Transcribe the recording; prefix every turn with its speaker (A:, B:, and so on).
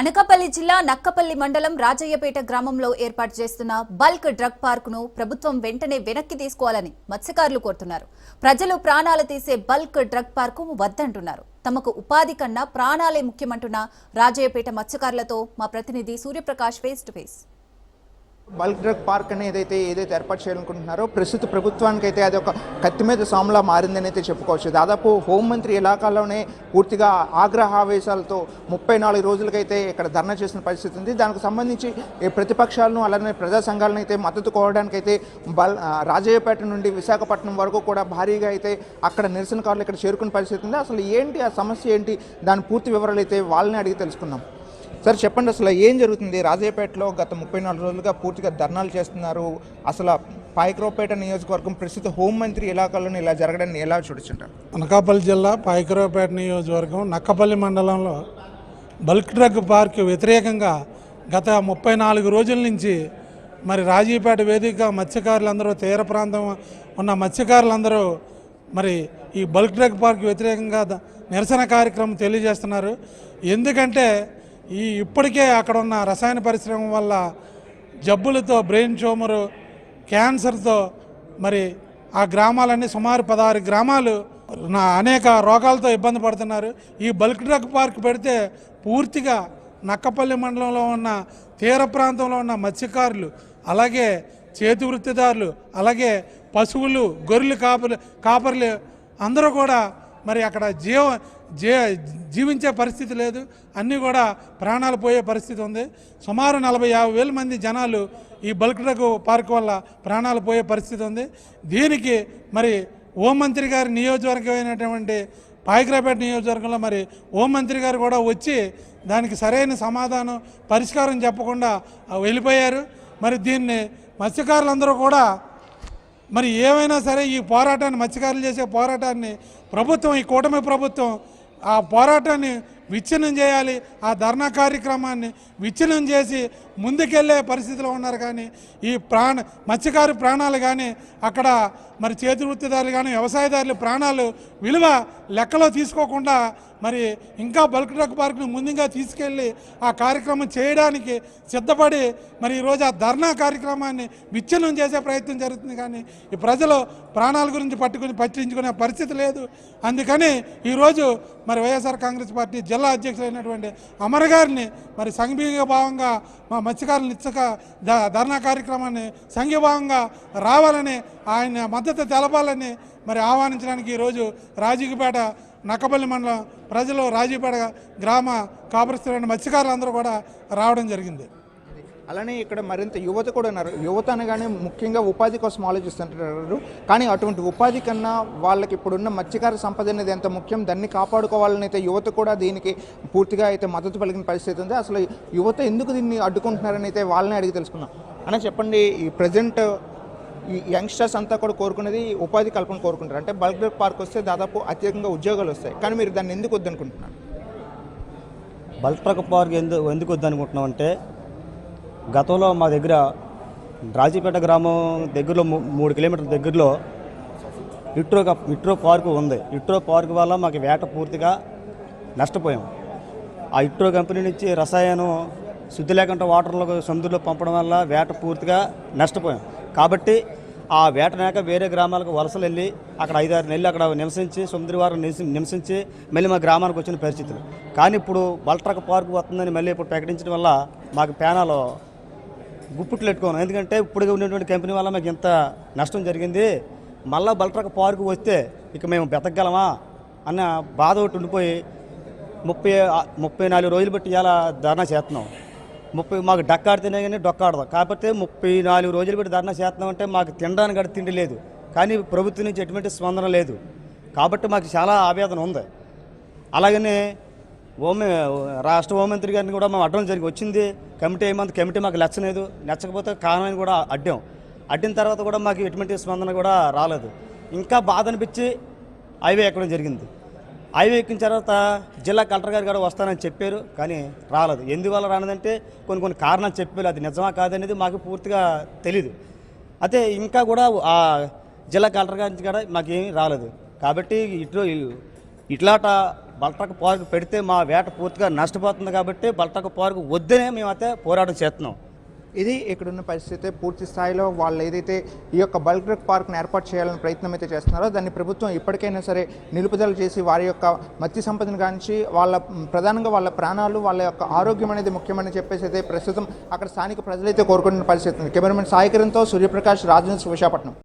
A: అనకాపల్లి జిల్లా నక్కపల్లి మండలం రాజయ్యపేట గ్రామంలో ఏర్పాటు చేస్తున్న బల్క్ డ్రగ్ పార్కును ప్రభుత్వం వెంటనే వెనక్కి తీసుకోవాలని మత్స్యకారులు కోరుతున్నారు. ప్రజలు ప్రాణాలు తీసే బల్క్ డ్రగ్ పార్క్ వద్దంటున్నారు. తమకు ఉపాధి కన్నా ప్రాణాలే ముఖ్యమంటున్న రాజయ్యపేట మత్స్యకారులతో మా ప్రతినిధి Suryaprakash face to face.
B: Bulk drug park అని ఏదైతే ఏదైతే ఏర్పాటు చేయాలనుకుంటున్నారో ప్రస్తుత ప్రభుత్వానికి అయితే అది ఒక కత్తి మీద సాములా మారిందని అయితే చెప్పుకోవచ్చు. దాదాపు హోంమంత్రి ఇలాకాలోనే పూర్తిగా ఆగ్రహావేశాలతో ముప్పై నాలుగు రోజులకైతే ఇక్కడ ధర్నా చేసిన పరిస్థితి ఉంది. దానికి సంబంధించి ప్రతిపక్షాలను అలానే ప్రజా సంఘాలను అయితే మద్దతు కోవడానికైతే బల్ రాజయ్యపేట నుండి విశాఖపట్నం వరకు కూడా భారీగా అయితే అక్కడ నిరసనకారులు ఇక్కడ చేరుకున్న పరిస్థితి ఉంది. అసలు ఏంటి ఆ సమస్య ఏంటి? దాని పూర్తి వివరాలు అయితే వాళ్ళని అడిగి తెలుసుకుందాం. సార్ చెప్పండి అసలు ఏం జరుగుతుంది? రాజయ్యపేటలో గత ముప్పై నాలుగు రోజులుగా పూర్తిగా ధర్నాలు చేస్తున్నారు. అసలు పాయకరావుపేట నియోజకవర్గం ప్రస్తుత హోంమంత్రి ఇలాకాలను ఇలా జరగడాన్ని ఎలా చూడొచ్చుంటారు?
C: అనకాపల్లి జిల్లా పాయకరావుపేట నియోజకవర్గం నక్కపల్లి మండలంలో బల్క్ డ్రగ్ పార్క్ వ్యతిరేకంగా గత ముప్పై నాలుగు రోజుల నుంచి మరి రాజీపేట వేదిక మత్స్యకారులందరూ తీర ప్రాంతం ఉన్న మత్స్యకారులందరూ మరి ఈ బల్క్ డ్రగ్ పార్క్ వ్యతిరేకంగా నిరసన కార్యక్రమం తెలియజేస్తున్నారు. ఎందుకంటే ఈ ఇప్పటికే అక్కడ ఉన్న రసాయన పరిశ్రమ వల్ల జబ్బులతో బ్రెయిన్ ట్యూమరు క్యాన్సర్తో మరి ఆ గ్రామాలన్నీ సుమారు పదహారు గ్రామాలు నా అనేక రోగాలతో ఇబ్బంది పడుతున్నారు. ఈ బల్క్ డ్రగ్ పార్క్ పెడితే పూర్తిగా నక్కపల్లి మండలంలో ఉన్న తీర ప్రాంతంలో ఉన్న మత్స్యకారులు అలాగే చేతి వృత్తిదారులు అలాగే పశువులు గొర్రెలు కాపర్లు కాపర్లు అందరూ కూడా మరి అక్కడ జీవ జీ జీవించే పరిస్థితి లేదు. అన్నీ కూడా ప్రాణాలు పోయే పరిస్థితి ఉంది. సుమారు నలభై యాభై వేల మంది జనాలు ఈ బల్క్ డ్రగ్ పార్క్ వల్ల ప్రాణాలు పోయే పరిస్థితి ఉంది. దీనికి మరి హోంమంత్రి గారి నియోజకవర్గమైనటువంటి పాయకరాపేట నియోజకవర్గంలో మరి హోంమంత్రి గారు కూడా వచ్చి దానికి సరైన సమాధానం పరిష్కారం చెప్పకుండా వెళ్ళిపోయారు. మరి దీన్ని మత్స్యకారులందరూ కూడా మరి ఏమైనా సరే ఈ పోరాటాన్ని మత్స్యకారులు చేసే పోరాటాన్ని ప్రభుత్వం ఈ కూటమి ప్రభుత్వం ఆ పోరాటాన్ని విచ్ఛిన్నం చేయాలి. ఆ ధర్నా కార్యక్రమాన్ని విచ్ఛిన్నం చేసి ముందుకెళ్ళే పరిస్థితిలో ఉన్నారు కానీ ఈ ప్రాణ మత్స్యకారు ప్రాణాలు కానీ అక్కడ మరి చేతి వృత్తిదారులు కానీ వ్యవసాయదారుల ప్రాణాలు విలువ లెక్కలో తీసుకోకుండా మరి ఇంకా బల్క్ డ్రగ్ పార్క్ను ముందుగా తీసుకెళ్ళి ఆ కార్యక్రమం చేయడానికి సిద్ధపడి మరి ఈరోజు ఆ ధర్నా కార్యక్రమాన్ని విచ్ఛిన్నం చేసే ప్రయత్నం జరుగుతుంది కానీ ఈ ప్రజలు ప్రాణాల గురించి పట్టుకుని పట్టించుకునే పరిస్థితి లేదు. అందుకని ఈరోజు మరి వైఎస్ఆర్ కాంగ్రెస్ పార్టీ జిల్లా అధ్యక్షులైనటువంటి అమర్ గారిని మరి సంఘీయ భావంగా మా మత్స్యకారుల నిత్యక ధర్నా కార్యక్రమాన్ని సంఘీభావంగా రావాలని ఆయన మద్దతు తెలపాలని మరి ఆహ్వానించడానికి ఈరోజు రాజీగిపేట నక్కపల్లి మండలం ప్రజలు రాజీపేట గ్రామ కాపురస్తులైన మత్స్యకారులందరూ కూడా రావడం జరిగింది.
B: అలానే ఇక్కడ మరింత యువత కూడా ఉన్నారు. యువత అనగానే ముఖ్యంగా ఉపాధి కోసం ఆలోచిస్తుంటారు. కానీ అటువంటి ఉపాధి కన్నా వాళ్ళకి ఇప్పుడున్న మత్స్యకార సంపద అనేది ఎంత ముఖ్యం దాన్ని కాపాడుకోవాలని అయితే యువత కూడా దీనికి పూర్తిగా అయితే మద్దతు పలికిన పరిస్థితి ఉంది. అసలు యువత ఎందుకు దీన్ని అడ్డుకుంటున్నారని అయితే వాళ్ళని అడిగి తెలుసుకుందాం. అన్న చెప్పండి ఈ ప్రజెంట్ ఈ యంగ్స్టర్స్ అంతా కూడా కోరుకునేది ఉపాధి కల్పన కోరుకుంటారు. అంటే బల్క్ పార్క్ వస్తే దాదాపు అత్యధికంగా ఉద్యోగాలు వస్తాయి. కానీ మీరు దాన్ని ఎందుకు వద్దనుకుంటున్నారు?
D: బల్క్ పార్క్ ఎందుకు ఎందుకు వద్దనుకుంటున్నాం అంటే గతంలో మా దగ్గర రాజీపేట గ్రామం దగ్గరలో మూ- మూడు కిలోమీటర్ల దగ్గరలో ఇట్రో ఇట్రో పార్కు ఉంది. ఇట్రో పార్క్ వల్ల మాకు వేట పూర్తిగా నష్టపోయాం. ఆ ఇట్రో కంపెనీ నుంచి రసాయనం శుద్ధి లేకుండా వాటర్లో సముద్రంలో పంపడం వల్ల వేట పూర్తిగా నష్టపోయాం. కాబట్టి ఆ వేట వేరే గ్రామాలకు వలసలు వెళ్ళి అక్కడ ఐదారు నెలలు అక్కడ నివసించి సముద్రవారం నివసి నివసించి మళ్ళీ మా గ్రామానికి వచ్చిన పరిస్థితులు. కానీ ఇప్పుడు బల్ట్రక్ పార్క్ వస్తుందని మళ్ళీ ఇప్పుడు ప్రకటించడం వల్ల మాకు పేనాలో గుప్పుట్లు పెట్టుకోను. ఎందుకంటే ఇప్పుడు ఉన్నటువంటి కంపెనీ వల్ల మాకు ఇంత నష్టం జరిగింది. మళ్ళీ బల్ట్రక్ పార్కు వస్తే ఇక మేము బతకగలమా అన్న బాధ ఒకటి ఉండిపోయి ముప్పై ముప్పై నాలుగు రోజులు బట్టి ఇలా ధర్నా చేస్తున్నాం. ముప్పై మాకు డక్కాడితేనే కానీ డొక్కాడదాం కాకపోతే ముప్పై నాలుగు రోజులు బట్టి ధర్నా చేస్తున్నాం అంటే మాకు తినడానికి కూడా తిండి లేదు. కానీ ప్రభుత్వం నుంచి ఎటువంటి స్పందన లేదు. కాబట్టి మాకు చాలా ఆవేదన ఉంది. అలాగనే హోమే రాష్ట్ర హోంమంత్రి గారిని కూడా మేము అడ్డం జరిగి వచ్చింది. కమిటీ ఏమంత కమిటీ మాకు నచ్చలేదు నచ్చకపోతే కారణం కూడా అడ్డాం. అడ్డిన తర్వాత కూడా మాకు ఎటువంటి స్పందన కూడా రాలేదు. ఇంకా బాధ అనిపించి హైవే ఎక్కడం జరిగింది. హైవే ఎక్కిన తర్వాత జిల్లా కలెక్టర్ గారు కూడా వస్తానని చెప్పారు కానీ రాలేదు. ఎందువల్ల రానదంటే కొన్ని కొన్ని కారణాలు చెప్పారు. అది నిజమా కాదనేది మాకు పూర్తిగా తెలీదు. అయితే ఇంకా కూడా ఆ జిల్లా కలెక్టర్ గారి నుంచి కూడా మాకేమీ రాలేదు. కాబట్టి ఇటు ఇట్లాట బల్ట్రక్ పార్క్ పెడితే మా వేట పూర్తిగా నష్టపోతుంది కాబట్టి బల్ట్రక్ పార్క్ వద్దనే మేమైతే పోరాటం చేస్తున్నాం.
B: ఇది ఇక్కడున్న పరిస్థితి పూర్తి స్థాయిలో వాళ్ళు ఏదైతే ఈ యొక్క బల్క్ డ్రగ్ పార్క్ను ఏర్పాటు చేయాలని ప్రయత్నం అయితే చేస్తున్నారో దాన్ని ప్రభుత్వం ఇప్పటికైనా సరే నిలుపుదల చేసి వారి యొక్క మత్స్య సంపదను గాంచి వాళ్ళ ప్రధానంగా వాళ్ళ ప్రాణాలు వాళ్ళ యొక్క ఆరోగ్యం అనేది ముఖ్యమని చెప్పేసి అయితే ప్రస్తుతం అక్కడ స్థానిక ప్రజలైతే కోరుకుంటున్న పరిస్థితి ఉంది. కెమెరామెన్ సాయికరంతో సూర్యప్రకాష్ రాజన్స్ విశాఖపట్నం.